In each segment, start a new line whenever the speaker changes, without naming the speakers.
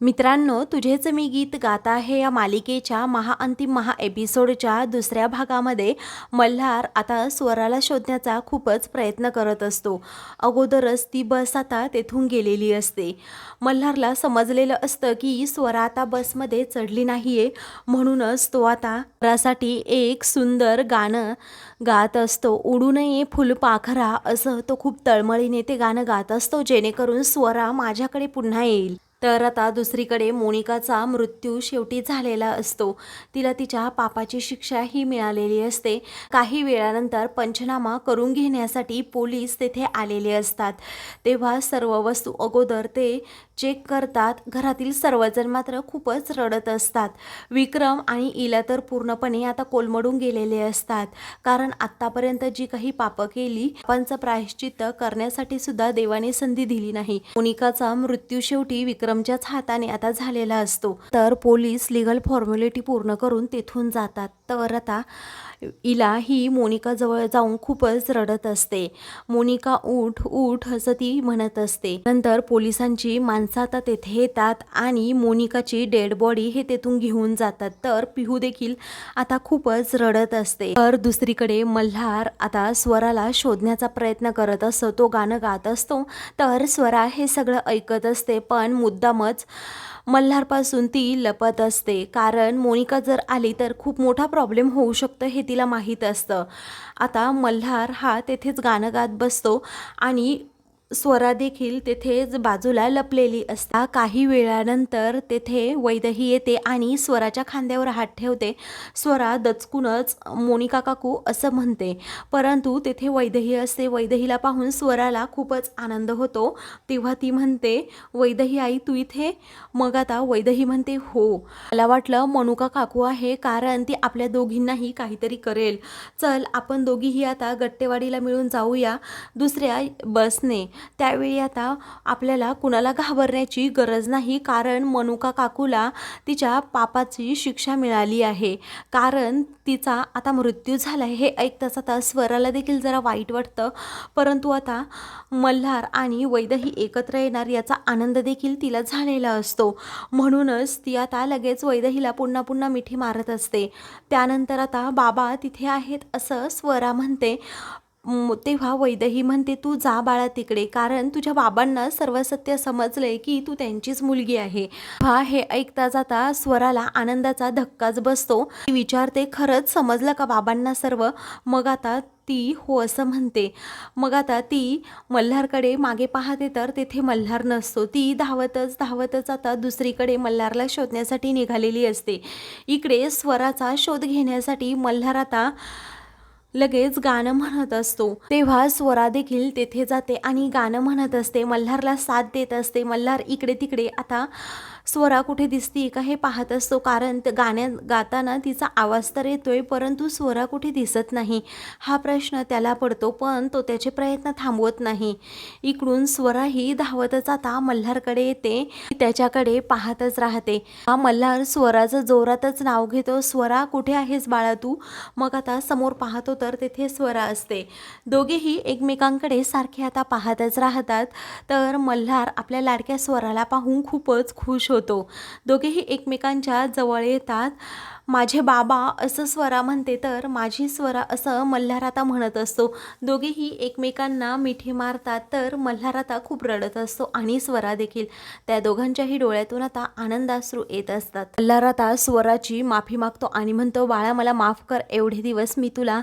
मित्रांनो तुझेच मी गीत गात आहे या मालिकेच्या महाअंतिम महा एपिसोडच्या दुसऱ्या भागामध्ये. मल्हार आता स्वराला शोधण्याचा खूपच प्रयत्न करत असतो. अगोदरच ती बस आता तेथून गेलेली असते. मल्हारला समजलेलं असतं की स्वरा आता बसमध्ये चढली नाही आहे म्हणूनच तो आता स्वरासाठी एक सुंदर गाणं गात असतो. उडू नये फुलपाखरा असं तो खूप तळमळीने ते गाणं गात असतो जेणेकरून स्वरा माझ्याकडे पुन्हा येईल. तर आता दुसरीकडे मोनिकाचा मृत्यू शेवटी झालेला असतो. तिला तिच्या पापाची शिक्षा ही मिळालेली असते. काही वेळानंतर पंचनामा करून घेण्यासाठी पोलीस तेथे आलेले असतात. तेव्हा सर्व वस्तू अगोदर ते चेक करतात. घरातील सर्वजण मात्र खूपच रडत असतात. विक्रम आणि इला तर पूर्णपणे आता कोलमडून गेलेले असतात. कारण आत्तापर्यंत जी काही पापं केली पापांचं प्रायश्चित्त करण्यासाठी सुद्धा देवाने संधी दिली नाही. मोनिकाचा मृत्यू शेवटी विक्रम मॅडमच्याच हाताने आता झालेला असतो. तर पोलीस लिगल फॉर्मॅलिटी पूर्ण करून तेथून जातात. तर आता इला ही मोनिकाजवळ जाऊन खूपच रडत असते. मोनिका उठ उठ असं ती म्हणत असते. नंतर पोलिसांची माणसं आता तेथे येतात आणि मोनिकाची डेड बॉडी हे तेथून घेऊन जातात. तर पिहू देखील आता खूपच रडत असते. तर दुसरीकडे मल्हार आता स्वराला शोधण्याचा प्रयत्न करत असतो तो गाणं गात असतो. तर स्वरा हे सगळं ऐकत असते पण मुद्दामच मल्हारपासून ती लपत असते. कारण मोनिका जर आली तर खूप मोठा प्रॉब्लेम होऊ शकतो हे तिला माहीत असतं. आता मल्हार हा तेथेच गाणं गात बसतो आणि स्वरा देखील तेथेच बाजूला लपलेली असता. काही वेळानंतर तेथे वैदही येते आणि स्वराच्या खांद्यावर हात ठेवते. स्वरा दचकूनच मोनिका काकू असं म्हणते. परंतु तेथे वैदही असते. वैदहीला पाहून स्वराला खूपच आनंद होतो. तेव्हा ती म्हणते वैदही आई तू इथे? मग आता वैदही म्हणते हो. मला वाटलं मनुका काकू आहे कारण ती आपल्या दोघींनाही काहीतरी करेल. चल आपण दोघीही आता गट्टेवाडीला मिळून जाऊया दुसऱ्या बसने. त्यावेळी आता आपल्याला कुणाला घाबरण्याची गरज नाही कारण मनुका काकूला तिच्या पापाची शिक्षा मिळाली आहे. कारण तिचा आता मृत्यू झाला आहे हे ऐकताच आता स्वराला देखील जरा वाईट वाटतं. परंतु आता मल्हार आणि वैदही एकत्र येणार याचा आनंद देखील तिला झालेला असतो. म्हणूनच ती आता लगेच वैदहीला पुन्हा पुन्हा मिठी मारत असते. त्यानंतर आता बाबा तिथे आहेत असं स्वरा म्हणते. तेव्हा वैदही म्हणते तू जा बाळा तिकडे कारण तुझ्या बाबांना सर्व सत्य समजलंय की तू त्यांचीच मुलगी आहे. हा हे ऐकता जाता स्वराला आनंदाचा धक्काच बसतो. विचारते खरंच समजलं का बाबांना सर्व? मग आता ती हो असं म्हणते. मग आता ती मल्हारकडे मागे पाहते तर तेथे मल्हार नसतो. ती धावतच धावतच आता दुसरीकडे मल्हारला शोधण्यासाठी निघालेली असते. इकडे स्वराचा शोध घेण्यासाठी मल्हार आता लगेच गाणं म्हणत असतो. तेव्हा स्वरा देखील तेथे जाते आणि गाणं म्हणत असते. मल्हारला साथ देत असते. मल्हार इकडे तिकडे. आता स्वरा कुठे दिसती का हे पाहत असतो. कारण ते गाण्या गाताना तिचा आवाज तर येतोय परंतु स्वरा कुठे दिसत नाही? हा प्रश्न त्याला पडतो पण तो त्याचे प्रयत्न थांबवत नाही. इकडून स्वरा ही धावतच आता मल्हारकडे येते. त्याच्याकडे पाहतच राहते. हा मल्हार स्वराचं जोरातच नाव घेतो. स्वरा कुठे आहेस बाळा तू? मग आता समोर पाहतो तर तेथे स्वरा असते. दोघेही एकमेकांकडे सारखे आता पाहतच राहतात. तर मल्हार आपल्या लाडक्या स्वराला पाहून खूपच खुश होतो. होतो. दोघेही एकमेकांच्या जवळ येतात. माझे बाबा असं स्वरा म्हणते तर माझी स्वरा असं मल्हाराता म्हणत असतो. दोघेही एकमेकांना मिठी मारतात तर मल्हाराता खूप रडत असतो आणि स्वरा देखील. त्या दोघांच्याही डोळ्यातून आता आनंदाश्रू येत असतात. मल्हाराता स्वराची माफी मागतो आणि म्हणतो बाळा मला माफ कर. एवढे दिवस मी तुला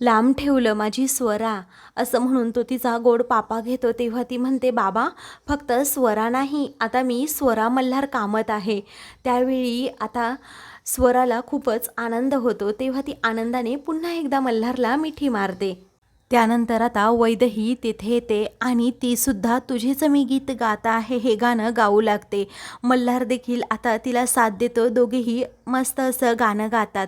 लांब ठेवलं माझी स्वरा. असं म्हणून तो तिचा गोड पापा घेतो तेव्हा ती म्हणते बाबा फक्त स्वरा नाही आता मी स्वरा मल्हार कामत आहे. त्यावेळी आता स्वराला खूपच आनंद होतो. तेव्हा ती आनंदाने पुन्हा एकदा मल्हारला मिठी मारते. त्यानंतर आता वैदही तिथे येते आणि तीसुद्धा तुझेचं तुझेच मी गीत गात आहे हे गाणं गाऊ लागते. मल्हार देखील आता तिला साथ देतो. दोघेही मस्त असं गाणं गातात.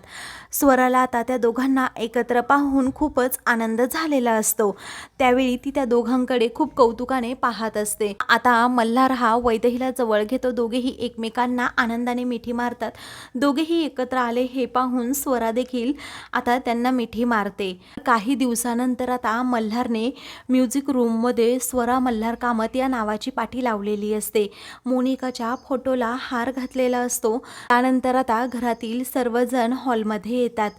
स्वराला आता त्या दोघांना एकत्र पाहून खूपच आनंद झालेला असतो. त्यावेळी ती त्या दोघांकडे खूप कौतुकाने पाहत असते. आता मल्हार हा वैदहीला जवळ घेतो. दोघेही एकमेकांना आनंदाने मिठी मारतात. दोघेही एकत्र आले हे पाहून स्वरा देखील आता त्यांना मिठी मारते. काही दिवसानंतर आता मल्हारने म्युझिक रूममध्ये स्वरा मल्हार कामत या नावाची पाठी लावलेली असते. मोनिकाच्या फोटोला हार घातलेला असतो. त्यानंतर आता घरातील सर्वजण हॉलमध्ये येतात.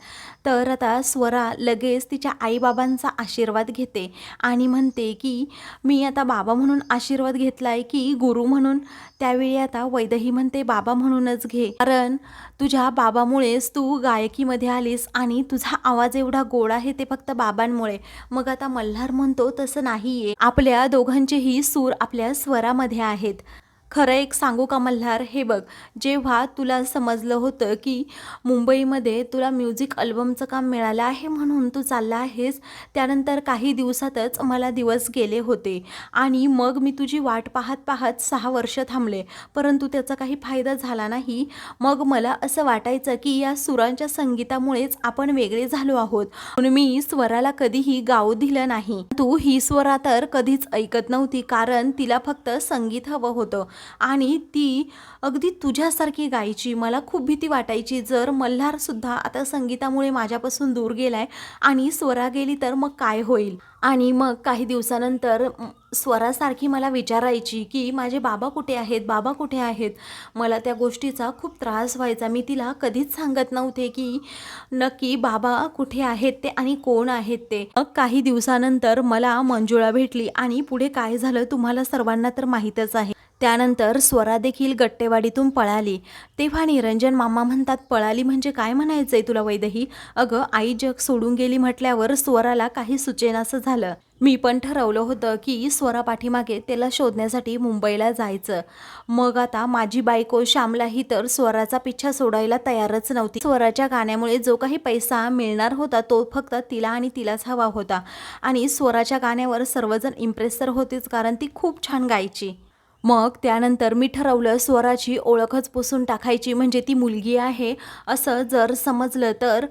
तर आता स्वरा लगेच तिच्या आईबाबांचा आशीर्वाद घेते आणि म्हणते की मी आता बाबा म्हणून आशीर्वाद घेतला आहे की गुरु म्हणून? त्यावेळी आता वैदही म्हणते बाबा म्हणूनच घे. कारण तुझ्या बाबामुळेच तू गायकीमध्ये आलीस आणि तुझा आवाज एवढा गोड आहे ते फक्त बाबांमुळे. मग आता मल्हार म्हणतो तसं नाहीये. आपल्या दोघांचेही सूर आपल्या स्वरामध्ये आहेत. खरं एक सांगू का मल्हार? हे बघ जेव्हा तुला समजलं होतं की मुंबईमध्ये तुला म्युझिक अल्बमचं काम मिळालं आहे म्हणून तू चालला आहेस त्यानंतर काही दिवसातच मला दिवस गेले होते. आणि मग मी तुझी वाट पाहत पाहत सहा वर्ष थांबले परंतु त्याचा काही फायदा झाला नाही. मग मला असं वाटायचं की या सुरांच्या संगीतामुळेच आपण वेगळे झालो आहोत. म्हणून मी स्वराला कधीही गाऊ दिलं नाही. तू ही स्वरा तर कधीच ऐकत नव्हती कारण तिला फक्त संगीत हवं होतं. आणि ती अगदी तुझ्यासारखी गायची. मला खूप भीती वाटायची. जर मल्हारसुद्धा आता संगीतामुळे माझ्यापासून दूर गेलाय आणि स्वरा गेली तर मग काय होईल? आणि मग काही दिवसानंतर स्वरासारखी मला विचारायची की माझे बाबा कुठे आहेत? बाबा कुठे आहेत? मला त्या गोष्टीचा खूप त्रास व्हायचा. मी तिला कधीच सांगत नव्हते की नक्की बाबा कुठे आहेत ते आणि कोण आहेत ते. मग काही दिवसानंतर मला मंजुळा भेटली आणि पुढे काय झालं तुम्हाला सर्वांना तर माहीतच आहे. त्यानंतर स्वरा देखील गट्टेवाडीतून पळाली. तेव्हा निरंजन मामा म्हणतात पळाली म्हणजे काय म्हणायचंय तुला वैदही? अगं आई जग सोडून गेली म्हटल्यावर स्वराला काही सुचेनासं झालं. मी पण ठरवलं होतं की स्वरा पाठीमागे त्याला शोधण्यासाठी मुंबईला जायचं. मग आता माझी बायको श्यामलाही तर स्वराचा पिच्छा सोडायला तयारच नव्हती. स्वराच्या गाण्यामुळे जो काही पैसा मिळणार होता तो फक्त तिला आणि तिलाच हवा होता. आणि स्वराच्या गाण्यावर सर्वजण इम्प्रेस तर होतेच कारण ती खूप छान गायची. मग त्यानंतर मी ठरवलं स्वराची ओळखच पुसून टाकायची म्हणजे ती मुलगी आहे. असं जर समजलं तर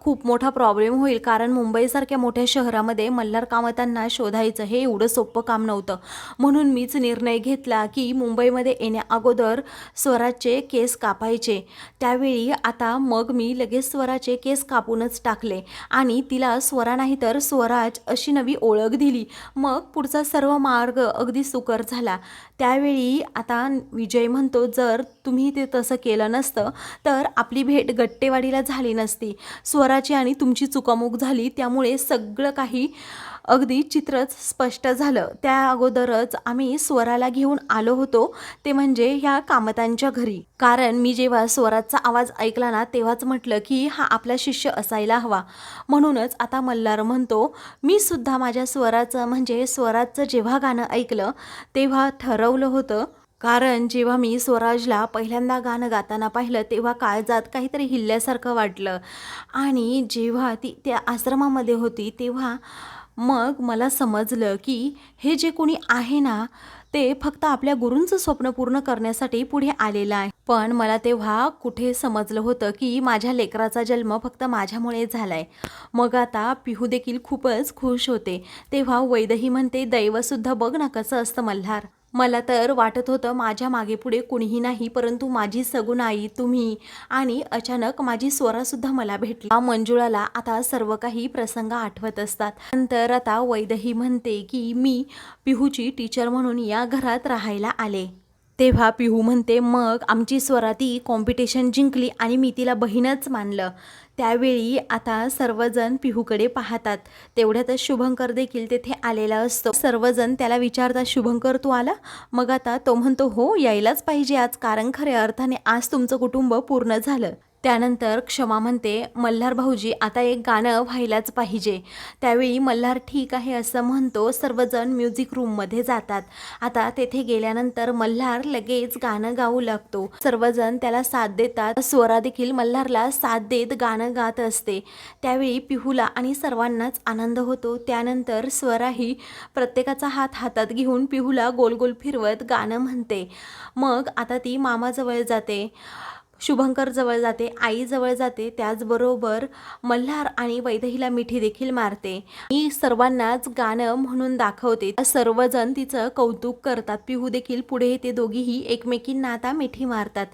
खूप मोठा प्रॉब्लेम होईल. कारण मुंबईसारख्या मोठ्या शहरामध्ये मल्हार कामतांना शोधायचं हे एवढं सोपं काम नव्हतं. म्हणून मीच निर्णय घेतला की मुंबईमध्ये येण्या अगोदर स्वराजचे केस कापायचे. त्यावेळी आता मग मी लगेच स्वराचे केस कापूनच टाकले. आणि तिला स्वरा नाही तर स्वराज अशी नवी ओळख दिली. मग पुढचा सर्व मार्ग अगदी सुकर झाला. त्यावेळी आता विजय म्हणतो जर तुम्ही ते तसं केलं नसतं तर आपली भेट गट्टेवाडीला झाली नसती. स्वराची आणि तुमची चुकामुक झाली त्यामुळे सगळं काही अगदी चित्रच स्पष्ट झालं. त्या अगोदरच आम्ही स्वराला घेऊन आलो होतो ते म्हणजे ह्या कामतांच्या घरी. कारण मी जेव्हा स्वराचा आवाज ऐकला ना तेव्हाच म्हटलं की हा आपला शिष्य असायला हवा. म्हणूनच आता मल्हार म्हणतो मी सुद्धा माझ्या स्वराचं म्हणजे स्वराचं जेव्हा गाणं ऐकलं तेव्हा ठरवलं होतं कारण जेव्हा मी स्वराजला पहिल्यांदा गाणं गाताना पाहिलं तेव्हा काळजात काहीतरी हिल्ल्यासारखं वाटलं. आणि जेव्हा ती त्या आश्रमामध्ये होती तेव्हा मग मला समजलं की हे जे कोणी आहे ना ते फक्त आपल्या गुरूंचं स्वप्न पूर्ण करण्यासाठी पुढे आलेलं आहे. पण मला तेव्हा कुठे समजलं होतं की माझ्या लेकराचा जन्म फक्त माझ्यामुळे झाला आहे मग आता पिहू देखील खूपच खुश होते. तेव्हा वैदही म्हणते दैवसुद्धा बघ ना कसं असतं मल्हार. मला तर वाटत होतं माझ्या मागे पुढे कुणीही नाही परंतु माझी सगुण आई तुम्ही आणि अचानक माझी स्वरासुद्धा मला भेटली. मंजुळाला आता सर्व काही प्रसंग आठवत असतात. नंतर आता वैदही म्हणते की मी पिहूची टीचर म्हणून या घरात राहायला आले. तेव्हा पिहू म्हणते मग आमची स्वरा ती कॉम्पिटिशन जिंकली आणि मी तिला बहीणच मानलं. त्यावेळी आता सर्वजण पिहूकडे पाहतात. तेवढ्यातच शुभंकर देखील तेथे आलेला असतो. सर्वजण त्याला विचारतात शुभंकर तू आला? मग आता तो म्हणतो हो यायलाच पाहिजे आज. कारण खऱ्या अर्थाने आज तुमचं कुटुंब पूर्ण झालं. त्यानंतर क्षमा म्हणते मल्हार भाऊजी आता एक गाणं व्हायलाच पाहिजे. त्यावेळी मल्हार ठीक आहे असं म्हणतो सर्वजण म्युझिक रूममध्ये जातात. आता तेथे गेल्यानंतर मल्हार लगेच गाणं गाऊ लागतो. सर्वजण त्याला साथ देतात. स्वरा देखील मल्हारला साथ देत गाणं गात असते. त्यावेळी पिहूला आणि सर्वांनाच आनंद होतो. त्यानंतर स्वराही प्रत्येकाचा हात हातात घेऊन पिहूला गोल गोल फिरवत गाणं म्हणते. मग आता ती मामाजवळ जाते. शुभंकर जवळ जाते आईजवळ जाते त्याचबरोबर मल्हार आणि वैदहीला मिठी देखील मारते. मी सर्वांनाच गाणं म्हणून दाखवते. सर्वजण तिचं कौतुक करतात. पिहू देखील पुढे येते. दोघीही एकमेकींना आता मिठी मारतात.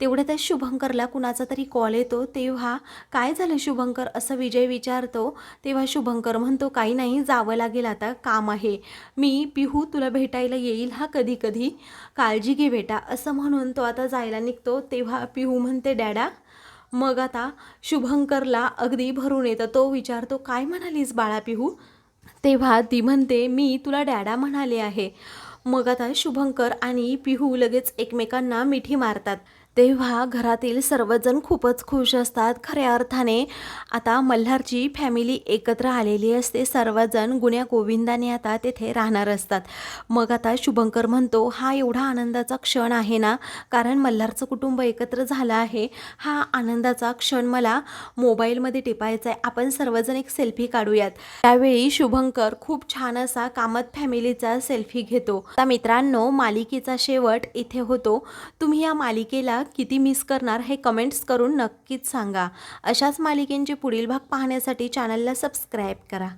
तेवढ्यातच शुभंकरला कुणाचा तरी कॉल येतो. तेव्हा काय झालं शुभंकर? असं विजय विचारतो. तेव्हा शुभंकर म्हणतो काही नाही जावं लागेल आता. काम आहे. मी पिहू तुला भेटायला येईल. हा कधी कधी काळजी घे बेटा. असं म्हणून तो आता जायला निघतो. तेव्हा पिहू हो म्हणते डॅडा मग आता शुभंकरला अगदी भरून येतं. तो विचारतो काय म्हणालीस बाळा पिहू? तेव्हा ती म्हणते मी तुला डॅडा म्हणाले आहे. मग आता शुभंकर आणि पिहू लगेच एकमेकांना मिठी मारतात. तेव्हा घरातील सर्वजण खूपच खुश असतात. खऱ्या अर्थाने आता मल्हारची फॅमिली एकत्र आलेली असते. सर्वजण गुण्या गोविंदाने आता तेथे राहणार असतात. मग आता शुभंकर म्हणतो हा एवढा आनंदाचा क्षण आहे ना? कारण मल्हारचं कुटुंब एकत्र झालं आहे. हा आनंदाचा क्षण मला मोबाईलमध्ये टिपायचा आहे. आपण सर्वजण एक सेल्फी काढूयात. त्यावेळी शुभंकर खूप छान असा कामत फॅमिलीचा सेल्फी घेतो. आता मित्रांनो मालिकेचा शेवट इथे होतो. तुम्ही या मालिकेला किती मिस करणार हे कमेंट्स करून नक्कीच सांगा. अशाच मालिकेंचे पुढील भाग पाहण्यासाठी चॅनलला सबस्क्राईब करा.